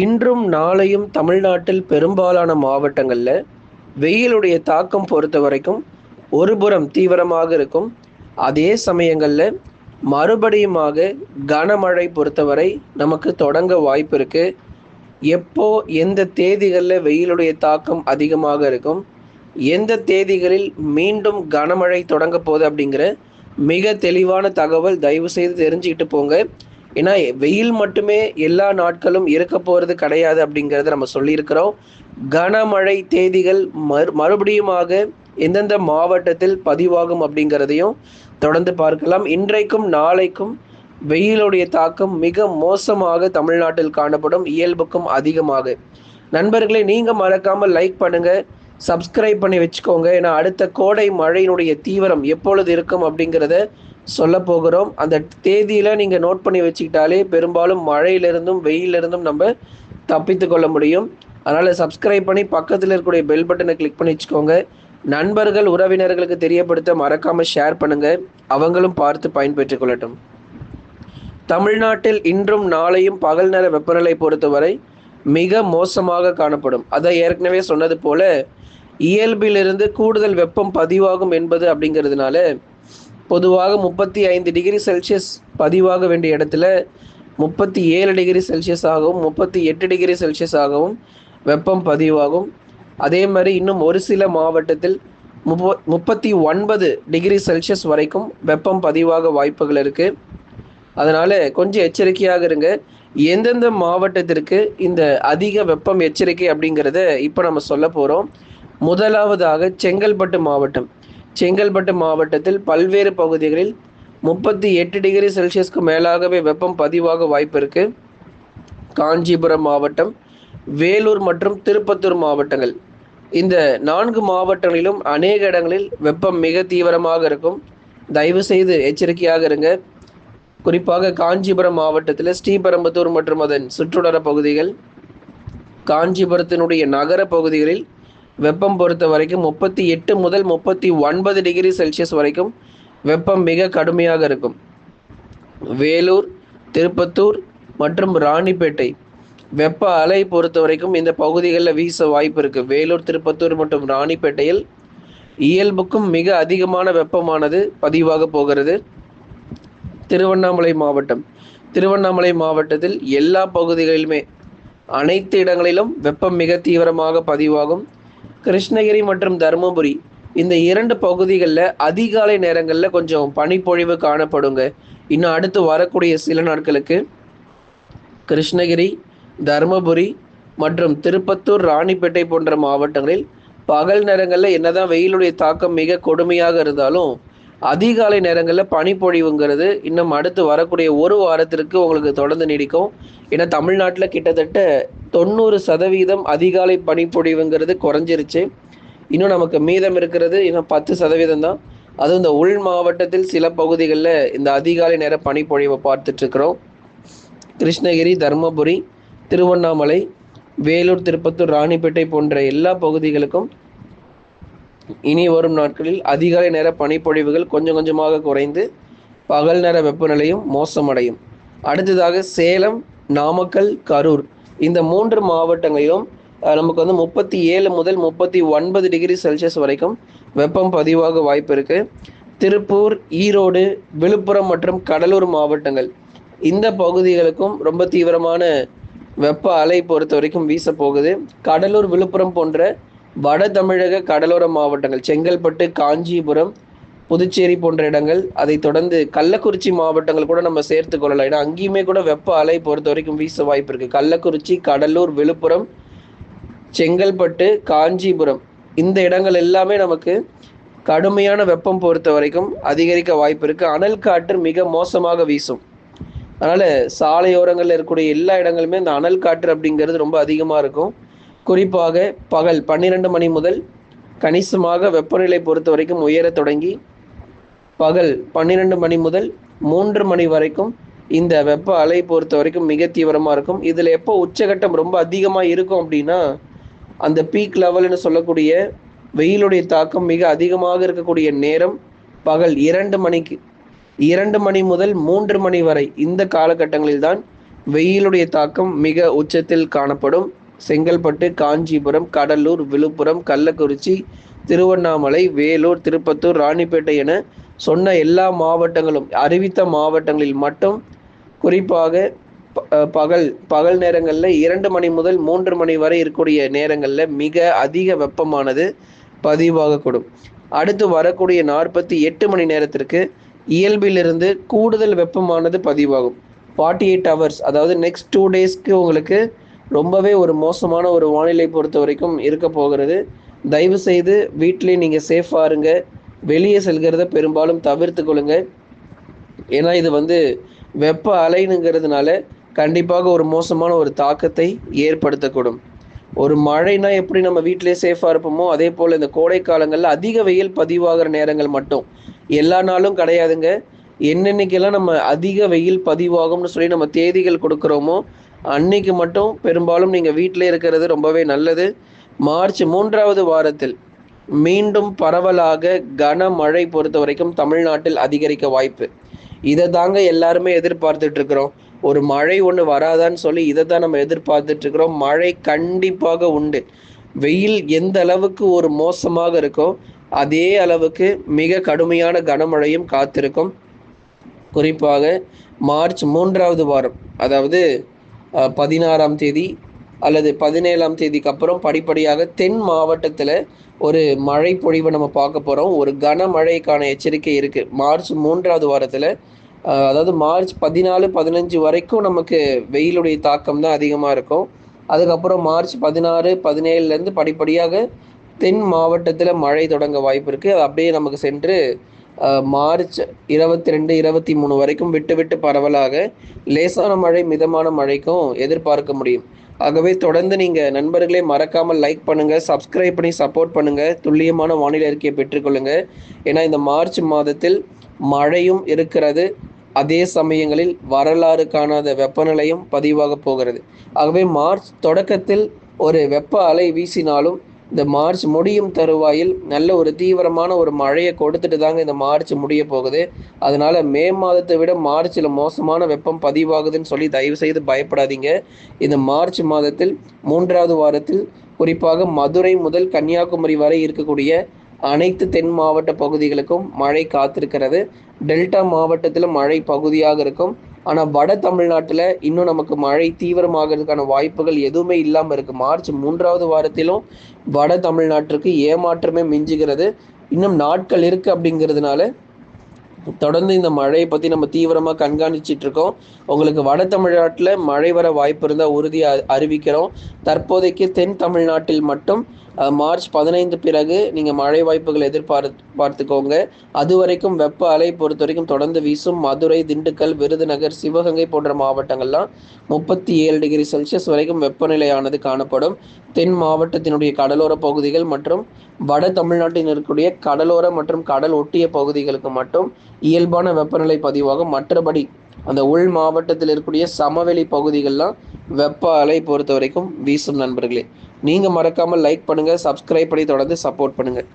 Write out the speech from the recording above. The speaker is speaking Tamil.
இன்றும் நாளையும் தமிழ்நாட்டில் பெரும்பாலான மாவட்டங்களில் வெயிலுடைய தாக்கம் பொறுத்த வரைக்கும் ஒருபுறம் தீவிரமாக இருக்கும். அதே சமயங்களில் மறுபடியுமாக கனமழை பொறுத்தவரை நமக்கு தொடங்க வாய்ப்பு இருக்கு. எப்போ எந்த தேதிகளில் வெயிலுடைய தாக்கம் அதிகமாக இருக்கும் எந்த தேதிகளில் மீண்டும் கனமழை தொடங்க போகுது அப்படிங்கிற மிக தெளிவான தகவல் தயவு செய்து தெரிஞ்சுக்கிட்டு போங்க. ஏன்னா வெயில் மட்டுமே எல்லா நாட்களும் இருக்க போகிறது கிடையாது அப்படிங்கிறத நம்ம சொல்லியிருக்கிறோம். கனமழை தேதிகள் மறு மறுபடியுமாக எந்தெந்த மாவட்டத்தில் பதிவாகும் அப்படிங்கிறதையும் தொடர்ந்து பார்க்கலாம். இன்றைக்கும் நாளைக்கும் வெயிலுடைய தாக்கம் மிக மோசமாக தமிழ்நாட்டில் காணப்படும். இயல்புக்கும் அதிகமாக. நண்பர்களே நீங்கள் மறக்காமல் லைக் பண்ணுங்க சப்ஸ்கிரைப் பண்ணி வச்சுக்கோங்க. ஏன்னா அடுத்த கோடை மழையினுடைய தீவிரம் எப்பொழுது இருக்கும் அப்படிங்கிறத சொல்ல போகிறோம் அந்த தேதியில நீங்க நோட் பண்ணி வச்சுக்கிட்டாலே பெரும்பாலும் மழையிலிருந்தும் வெயிலிருந்தும் நம்ம தப்பித்து கொள்ள முடியும். அதனால சப்ஸ்கிரைப் பண்ணி பக்கத்தில் இருக்கக்கூடிய பெல் பட்டனை கிளிக் பண்ணி வச்சுக்கோங்க. நண்பர்கள் உறவினர்களுக்கு தெரியப்படுத்த மறக்காம ஷேர் பண்ணுங்க. அவங்களும் பார்த்து பயன்பெற்றுக் கொள்ளட்டும். தமிழ்நாட்டில் இன்றும் நாளையும் பகல் நேர வெப்பநிலை பொறுத்தவரை மிக மோசமாக காணப்படும். அதை ஏற்கனவே சொன்னது போல இயல்பிலிருந்து கூடுதல் வெப்பம் பதிவாகும் என்பது அப்படிங்கிறதுனால பொதுவாக முப்பத்தி ஐந்து டிகிரி செல்சியஸ் பதிவாக வேண்டிய இடத்துல முப்பத்தி ஏழு டிகிரி செல்சியஸ் ஆகவும் முப்பத்தி எட்டு டிகிரி செல்சியஸ் ஆகவும் வெப்பம் பதிவாகும். அதே மாதிரி இன்னும் ஒரு சில மாவட்டத்தில் முப்ப முப்பத்தி ஒன்பது டிகிரி செல்சியஸ் வரைக்கும் வெப்பம் பதிவாக வாய்ப்புகள் இருக்கு. அதனால கொஞ்சம் எச்சரிக்கையாக இருங்க. எந்தெந்த மாவட்டத்திற்கு இந்த அதிக வெப்பம் எச்சரிக்கை அப்படிங்கிறத இப்போ நம்ம சொல்ல போகிறோம் முதலாவதாக செங்கல்பட்டு மாவட்டம். செங்கல்பட்டு மாவட்டத்தில் பல்வேறு பகுதிகளில் முப்பத்தி எட்டு டிகிரி செல்சியஸ்க்கு மேலாகவே வெப்பம் பதிவாக வாய்ப்பு இருக்கு காஞ்சிபுரம் மாவட்டம் வேலூர் மற்றும் திருப்பத்தூர் மாவட்டங்கள். இந்த நான்கு மாவட்டங்களிலும் அநேக இடங்களில் வெப்பம் மிக தீவிரமாக இருக்கும். தயவு செய்து எச்சரிக்கையாக இருங்க. குறிப்பாக காஞ்சிபுரம் மாவட்டத்தில் ஸ்ரீபெரும்புத்தூர் மற்றும் அதன் சுற்றுலர பகுதிகள் காஞ்சிபுரத்தினுடைய நகர பகுதிகளில் வெப்பம் பொறுத்த வரைக்கும் முப்பத்தி எட்டு முதல் முப்பத்தி ஒன்பது டிகிரி செல்சியஸ் வரைக்கும் வெப்பம் மிக கடுமையாக இருக்கும். வேலூர் திருப்பத்தூர் மற்றும் ராணிப்பேட்டை வெப்ப அலை பொறுத்த வரைக்கும் இந்த பகுதிகளில் வீச வாய்ப்பு இருக்குது வேலூர் திருப்பத்தூர் மற்றும் ராணிப்பேட்டையில் இயல்புக்கும் மிக அதிகமான வெப்பமானது பதிவாக போகிறது. திருவண்ணாமலை மாவட்டம். திருவண்ணாமலை மாவட்டத்தில் எல்லா பகுதிகளிலுமே அனைத்து இடங்களிலும் வெப்பம் மிக தீவிரமாக பதிவாகும். கிருஷ்ணகிரி மற்றும் தருமபுரி இந்த இரண்டு பகுதிகளில் அதிகாலை நேரங்களில் கொஞ்சம் பனிப்பொழிவு காணப்படுங்க. இன்னும் அடுத்து வரக்கூடிய சில நாட்களுக்கு கிருஷ்ணகிரி தருமபுரி மற்றும் திருப்பத்தூர் ராணிப்பேட்டை போன்ற மாவட்டங்களில் பகல் நேரங்களில் என்னதான் வெயிலுடைய தாக்கம் மிக கொடுமையாக இருந்தாலும் அதிகாலை நேரங்களில் பனிப்பொழிவுங்கிறது இன்னும் அடுத்து வரக்கூடிய ஒரு வாரத்திற்கு உங்களுக்கு தொடர்ந்து நீடிக்கும். ஏன்னா தமிழ்நாட்டில் கிட்டத்தட்ட தொண்ணூறு சதவீதம் அதிகாலை பனிப்பொழிவுங்கிறது குறைஞ்சிருச்சு. இன்னும் நமக்கு மீதம் இருக்கிறது இன்னும் பத்து சதவீதம் தான். அதுவும் இந்த உள் மாவட்டத்தில் சில பகுதிகளில் இந்த அதிகாலை நேர பனிப்பொழிவை பார்த்துட்ருக்குறோம். கிருஷ்ணகிரி தருமபுரி திருவண்ணாமலை வேலூர் திருப்பத்தூர் ராணிப்பேட்டை போன்ற எல்லா பகுதிகளுக்கும் இனி வரும் நாட்களில் அதிகாலை நேர பனிப்பொழிவுகள் கொஞ்சம் கொஞ்சமாக குறைந்து பகல் நேர வெப்பநிலையும் மோசமடையும். அடுத்ததாக சேலம் நாமக்கல் கரூர். இந்த மூன்று மாவட்டங்களிலும் நமக்கு வந்து முப்பத்தி ஏழு முதல் முப்பத்தி ஒன்பது டிகிரி செல்சியஸ் வரைக்கும் வெப்பம் பதிவாக வாய்ப்பு இருக்கு. திருப்பூர் ஈரோடு விழுப்புரம் மற்றும் கடலூர் மாவட்டங்கள். இந்த பகுதிகளுக்கும் ரொம்ப தீவிரமான வெப்ப அலை பொறுத்த வரைக்கும் வீச போகுது கடலூர் விழுப்புரம் போன்ற வட தமிழக கடலோர மாவட்டங்கள் செங்கல்பட்டு காஞ்சிபுரம் புதுச்சேரி போன்ற இடங்கள் அதை தொடர்ந்து கள்ளக்குறிச்சி மாவட்டங்கள் கூட நம்ம சேர்த்து கொள்ளலாம். ஏன்னா அங்கேயுமே கூட வெப்ப அலை பொறுத்த வரைக்கும் வீச வாய்ப்பு இருக்கு. கள்ளக்குறிச்சி கடலூர் விழுப்புரம் செங்கல்பட்டு காஞ்சிபுரம் இந்த இடங்கள் எல்லாமே நமக்கு கடுமையான வெப்பம் பொறுத்த வரைக்கும் அதிகரிக்க வாய்ப்பு இருக்கு. அனல் காற்று மிக மோசமாக வீசும். அதனால சாலையோரங்களில் இருக்கக்கூடிய எல்லா இடங்களுமே இந்த அனல் காற்று அப்படிங்கிறது ரொம்ப அதிகமாக இருக்கும். குறிப்பாக பகல் பன்னிரெண்டு மணி முதல் கணிசமாக வெப்பநிலை பொறுத்த வரைக்கும் உயர தொடங்கி பகல் பன்னிரெண்டு மணி முதல் மூன்று மணி வரைக்கும் இந்த வெப்ப அலை பொறுத்த வரைக்கும் மிக தீவிரமாக இருக்கும். இதில் எப்போ உச்சகட்டம் ரொம்ப அதிகமாக இருக்கும் அப்படின்னா அந்த பீக் லெவல்னு சொல்லக்கூடிய வெயிலுடைய தாக்கம் மிக அதிகமாக இருக்கக்கூடிய நேரம் பகல் இரண்டு மணிக்கு இரண்டு மணி முதல் மூன்று மணி வரை இந்த காலகட்டங்களில் தான் வெயிலுடைய தாக்கம் மிக உச்சத்தில் காணப்படும். செங்கல்பட்டு காஞ்சிபுரம் கடலூர் விழுப்புரம் கள்ளக்குறிச்சி திருவண்ணாமலை வேலூர் திருப்பத்தூர் ராணிப்பேட்டை என சொன்ன எல்லா மாவட்டங்களும் அறிவித்த மாவட்டங்களில் மட்டும் குறிப்பாக பகல் பகல் நேரங்களில் இரண்டு மணி முதல் மூன்று மணி வரை இருக்கக்கூடிய நேரங்களில் மிக அதிக வெப்பமானது பதிவாகக்கூடும். அடுத்து வரக்கூடிய நாற்பத்தி எட்டு மணி நேரத்திற்கு இயல்பிலிருந்து கூடுதல் வெப்பமானது பதிவாகும். ஃபார்ட்டி எயிட் ஹவர்ஸ் அதாவது நெக்ஸ்ட் டூ டேஸ்க்கு உங்களுக்கு ரொம்பவே ஒரு மோசமான ஒரு வானிலை பொறுத்த வரைக்கும் இருக்க போகிறது. தயவு செய்து வீட்டிலே நீங்கள் சேஃபாக இருங்க. வெளியே செல்கிறத பெரும்பாலும் தவிர்த்து கொள்ளுங்க ஏன்னா இது வந்து வெப்ப அலைனுங்கிறதுனால கண்டிப்பாக ஒரு மோசமான ஒரு தாக்கத்தை ஏற்படுத்தக்கூடும். ஒரு மழைனா எப்படி நம்ம வீட்டிலே சேஃபாக இருப்போமோ அதே போல் இந்த கோடை காலங்களில் அதிக வெயில் பதிவாகிற நேரங்கள் மட்டும். எல்லா நாளும் கிடையாதுங்க. என்னென்னைக்கெல்லாம் நம்ம அதிக வெயில் பதிவாகும்னு சொல்லி நம்ம தேதிகள் கொடுக்குறோமோ அன்னைக்கு மட்டும் பெரும்பாலும் நீங்கள் வீட்டிலே இருக்கிறது ரொம்பவே நல்லது. மார்ச் மூன்றாவது வாரத்தில் மீண்டும் பரவலாக கனமழை பொறுத்த வரைக்கும் தமிழ்நாட்டில் அதிகரிக்க வாய்ப்பு. இதை தாங்க எல்லாருமே எதிர்பார்த்துட்டு இருக்கிறோம். ஒரு மழை ஒன்று வராதான்னு சொல்லி இதை தான் நம்ம எதிர்பார்த்துட்டு இருக்கிறோம். மழை கண்டிப்பாக உண்டு. வெயில் எந்த அளவுக்கு ஒரு மோசமாக இருக்கோ அதே அளவுக்கு மிக கடுமையான கனமழையும் காத்திருக்கும். குறிப்பாக மார்ச் மூன்றாவது வாரம் அதாவது பதினாறாம் தேதி அல்லது பதினேழாம் தேதிக்கு அப்புறம் படிப்படியாக தென் மாவட்டத்தில் ஒரு மழை பொழிவை நம்ம பார்க்க போகிறோம் ஒரு கனமழைக்கான எச்சரிக்கை இருக்குது மார்ச் மூன்றாவது வாரத்தில் அதாவது மார்ச் பதினாலு பதினஞ்சு வரைக்கும் நமக்கு வெயிலுடைய தாக்கம் தான் அதிகமாக இருக்கும். அதுக்கப்புறம் மார்ச் பதினாறு பதினேழுலேருந்து படிப்படியாக தென் மாவட்டத்தில் மழை தொடங்க வாய்ப்பு இருக்குது அது அப்படியே நமக்கு சென்று மார்ச் இருபத்தி ரெண்டு இருபத்தி மூணு வரைக்கும் விட்டு விட்டு பரவலாக லேசான மழை மிதமான மழைக்கும் எதிர்பார்க்க முடியும். ஆகவே தொடர்ந்து நீங்கள் நண்பர்களே மறக்காமல் லைக் பண்ணுங்கள் சப்ஸ்கிரைப் பண்ணி சப்போர்ட் பண்ணுங்கள் துல்லியமான வானிலை அறிக்கையை பெற்றுக்கொள்ளுங்கள் ஏன்னா இந்த மார்ச் மாதத்தில் மழையும் இருக்கிறது. அதே சமயங்களில் வரலாறு காணாத வெப்பநிலையும் பதிவாக போகிறது. ஆகவே மார்ச் தொடக்கத்தில் ஒரு வெப்ப அலை வீசினாலும் இந்த மார்ச் முடியும் தருவாயில் நல்ல ஒரு தீவிரமான ஒரு மழையை கொடுத்துட்டு தாங்க இந்த மார்ச் முடிய போகுது. அதனால மே மாதத்தை விட மார்ச்சில் மோசமான வெப்பம் பதிவாகுதுன்னு சொல்லி தயவு செய்து பயப்படாதீங்க. இந்த மார்ச் மாதத்தில் மூன்றாவது வாரத்தில் குறிப்பாக மதுரை முதல் கன்னியாகுமரி வரை இருக்கக்கூடிய அனைத்து தென் மாவட்ட பகுதிகளுக்கும் மழை காத்திருக்கிறது. டெல்டா மாவட்டத்தில் மழை பகுதியாக இருக்கும். ஆனால் வட தமிழ்நாட்டில் இன்னும் நமக்கு மழை தீவிரமாகிறதுக்கான வாய்ப்புகள் எதுவுமே இல்லாமல் இருக்குது மார்ச் மூன்றாவது வாரத்திலும் வட தமிழ்நாட்டிற்கு ஏமாற்றமே மிஞ்சுகிறது. இன்னும் நாட்கள் இருக்குது அப்படிங்கிறதுனால தொடர்ந்து இந்த மழையை பற்றி நம்ம தீவிரமாக கண்காணிச்சிட்டு இருக்கோம். உங்களுக்கு வட தமிழ்நாட்டில் மழை வர வாய்ப்பு இருந்தால் உறுதியாக அறிவிக்கிறோம். தற்போதைக்கு தென் தமிழ்நாட்டில் மட்டும் மார்ச் பதினைந்து பிறகு நீங்கள் மழை வாய்ப்புகள் எதிர்பார்த்து பார்த்துக்கோங்க. அது வரைக்கும் வெப்ப அலை பொறுத்த வரைக்கும் தொடர்ந்து வீசும். மதுரை திண்டுக்கல் விருதுநகர் சிவகங்கை போன்ற மாவட்டங்கள்லாம் முப்பத்தி ஏழு டிகிரி செல்சியஸ் வரைக்கும் வெப்பநிலையானது காணப்படும். தென் மாவட்டத்தினுடைய கடலோர பகுதிகள் மற்றும் வட தமிழ்நாட்டில் இருக்கக்கூடிய கடலோர மற்றும் கடல் ஒட்டிய பகுதிகளுக்கு மட்டும் இயல்பான வெப்பநிலை பதிவாகும். மற்றபடி அந்த உள் மாவட்டத்தில் இருக்கக்கூடிய சமவெளி பகுதிகள்லாம் வெப்ப அலை பொறுத்த வரைக்கும் வீசும் நண்பர்களே. நீங்கள் மறக்காமல் லைக் பண்ணுங்கள் சப்ஸ்கிரைப் பண்ணி தொடர்ந்து சப்போர்ட் பண்ணுங்கள்